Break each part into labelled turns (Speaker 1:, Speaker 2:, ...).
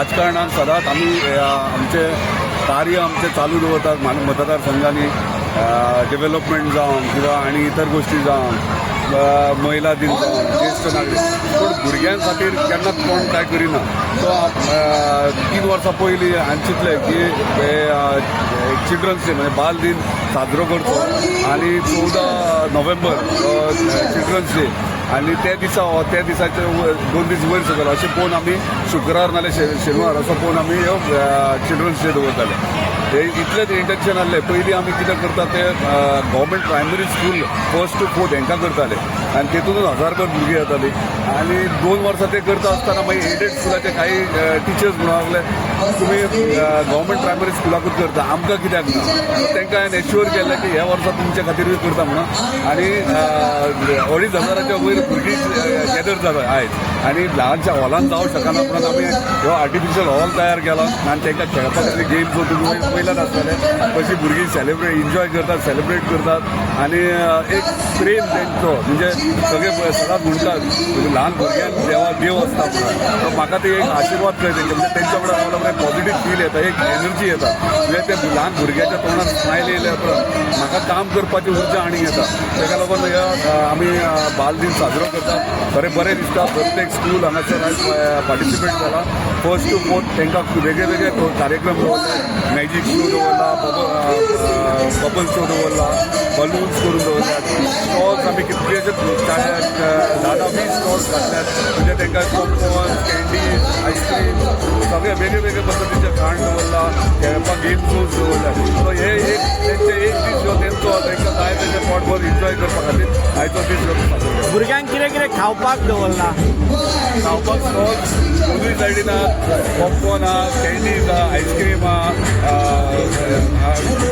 Speaker 1: राजकारणात सदांच आमी आमचे कार्य आमचे चालू दवरतात मान- मतदारसंघांनी डेव्हलपमेंट जावं किंवा आनी इतर गोश्टी जावं महिला दिन जावं ज्येश्ठ नागरीक. पूण भुरग्यां खातीर केन्नाच कोण कांय करिना? सो तीन वर्सां पयलीं हांवें चिंतलें की चिल्ड्रन्स डे म्हणजे बाल दिन साजरो करचो आनी चवदा नोव्हेंबर चिल्ड्रन्स डे आनी त्या दिसा त्या दिसाचे दोन दीस वयर सकल अशें पळोवन आमी शुक्रार नाल्यार शे- शेनवार असो पळोवन आमी ह्यो चिल्ड्रन्स डे दवरताले हे इतलेंच इंटेन्शन आसलें पयलीं आमी कितें करता ते government primary school first to fourth हेंकां करताले आनी तेतूनच हजारभर भुरगीं येतालीं आनी दोन वर्सां ते करता आसतना मागीर एडेड स्कुलाचे काही टिचर्स म्हणून लागले तुमी गव्हर्मेंट प्रायमरी स्कुलाकूच करता. आमकां कित्याक ना? तांकां हांवें एश्युअर केलें की ह्या वर्सा तुमच्या खातीरूय करता म्हणून. आनी अडीच हजाराच्या वयर भुरगीं गॅदर जाता आयज आनी ल्हानशा हॉलान जावं शकना म्हणून आमी हो आर्टिफिशियल हॉल तयार केला आनी तांकां खेळपा गेम्स तुमी पयल्यात आसतले अशी भुरगीं सेलिब्रेट एन्जॉय करतात सेलिब्रेट करतात. आनी एक प्रेम तेंचो म्हणजे सगळे प- सदांच म्हणटात ल्हान भुरग्यांक देवा देव आसता म्हणून. म्हाका ते एक आशिर्वाद कळटा म्हणजे तेंच्या वांगडा हांव उपरांत पॉझिटीव फील येता एक एनर्जी येता. म्हणजे ते ल्हान भुरग्याच्या तोंडात स्मायल येयल्या उपरांत म्हाका काम करपाची उर्जा आनी येता. ताका लागून आमी बाल साजरो करतात. खरें बरें दिसता प्रत्येक स्कूल हांगासर आयज पार्टिसिपेट जाला फर्स्ट टू फोर्थ तांकां वेगळे वेगळे कार्यक्रम दवरले मॅजीक शो दवरला बबल शो दवरला बलून्स करून दवरल्यात स्टॉल्स आमी कितलेशे धा वीस स्टॉल्स घातल्यात म्हणजे तांकां पॉपकॉर्न कँडी आयस्क्रीम सगळे वेगळे वेगळे पद्दतीचे खाण दवरला खेळपाक गेम झोन्स दवरल्यात सो हे एक तेंचे एक दीस ह्यो तेंचो तांकां जाय तशें पोटभर एन्जॉय करपा खातीर आयचो दीस केला.
Speaker 2: भुरग्यांक कितें कितें खावपाक दवरला?
Speaker 1: खावपाक स्टॉल्स दोनूय सायडीन आहा पॉपकॉर्न आहा कँडीज आहा आयस्क्रीम आहा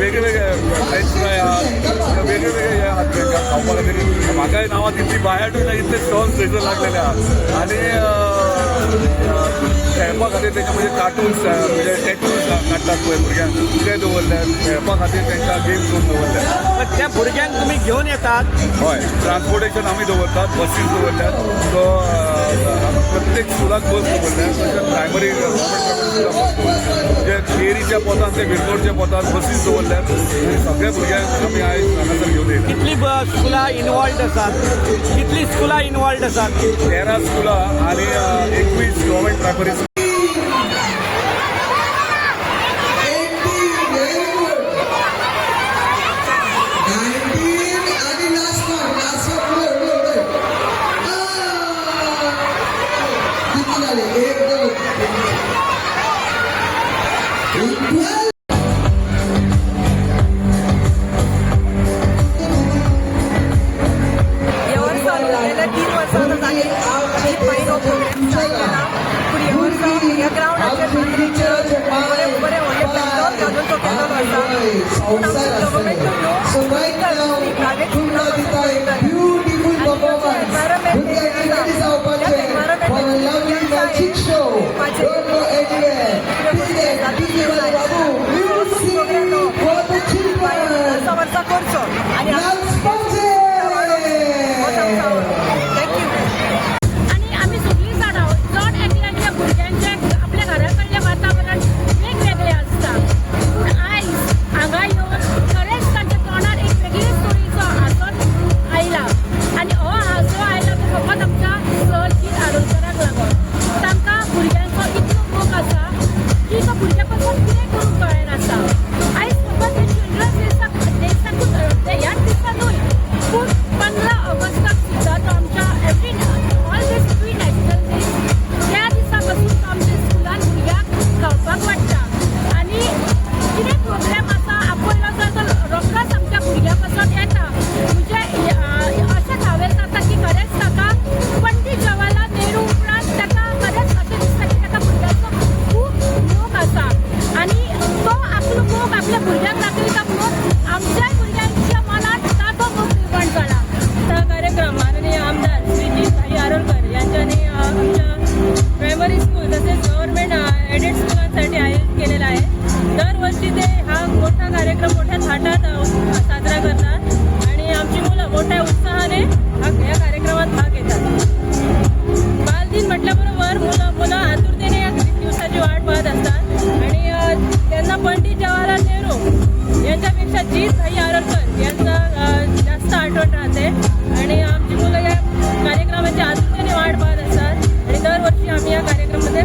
Speaker 1: वेगळे वेगळे फ्रेंच फ्राय आहा वेगळे वेगळे हे आहात तांकां खावपा खातीर म्हाकाय नांवां तितली बायाटूय इतले स्टॉल थंयसर लागलेले आहात. आनी खेळपा खातीर तेजे म्हणजे कार्टून्स म्हणजे टॅटूज काडटात पळय भुरग्यांक ते दवरल्यात खेळपा खातीर तांकां गेम्स करून दवरल्यात
Speaker 2: पण त्या भुरग्यांक तुमी घेवन येतात?
Speaker 1: हय. ट्रान्सपोर्टेशन आमी दवरतात बसीस दवरल्यात सो प्रत्येक स्कुलाक बस दवरल्यात तशेंच प्रायमरी जे केरीच्या पोतान ते विरकोडच्या पोतान बसीस दवरल्यात सगळ्या भुरग्यांक आमी आयज हांगासर घेवन येयला
Speaker 2: कितली स्कुलां इनवॉल्ड आसात कितली स्कुलां इनवॉल्ड आसात
Speaker 1: तेरा स्कुलां आनी एकवीस government primary
Speaker 3: personas ahí del
Speaker 4: país o por So right now, Kunna Dita, a beautiful performance. Kunna Dita is our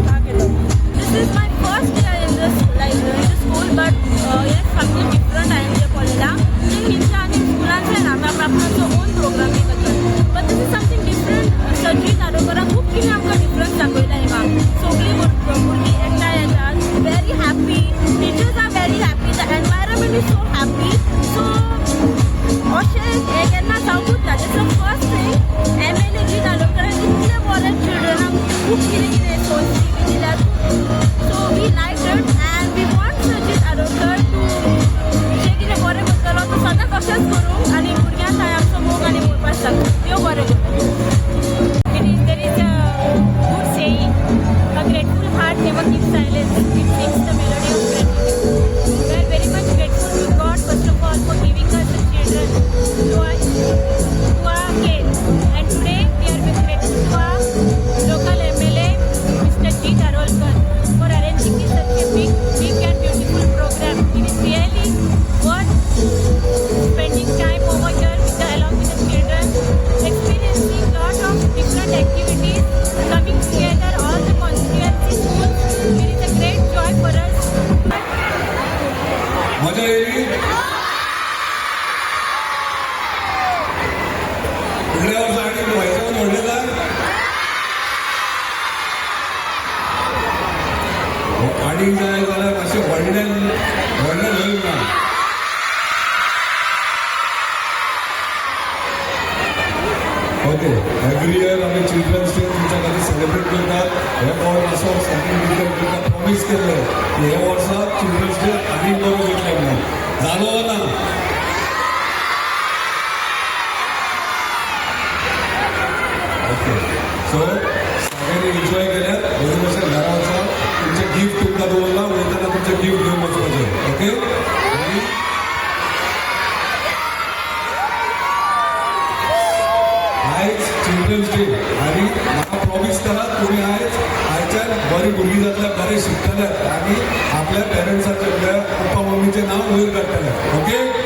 Speaker 5: 他给了
Speaker 1: okay every year आम्ही चिल्ड्रन्स डे तुमच्या घरी सेलिब्रेट करतात. हे वर्स असं सर्टिफिकेट तुमकां प्रॉमिस केल्लें की हे वर्सा चिल्ड्रन्स डे आनी बरो जातले म्हणून. जालो ना? ओके सो सगळ्यांनी एन्जॉय केल्यात बरे भशेन घरा वचा तुमचे गिफ्ट तुमकां दवरला वयताना तुमचे गिफ्ट घेवन वचपाचें ओके आणि बरी बरे जातल्या आणि आपल्या पेरंट्साचे आपल्या पप्पा मम्मीचे नाव वयर काडटले ओके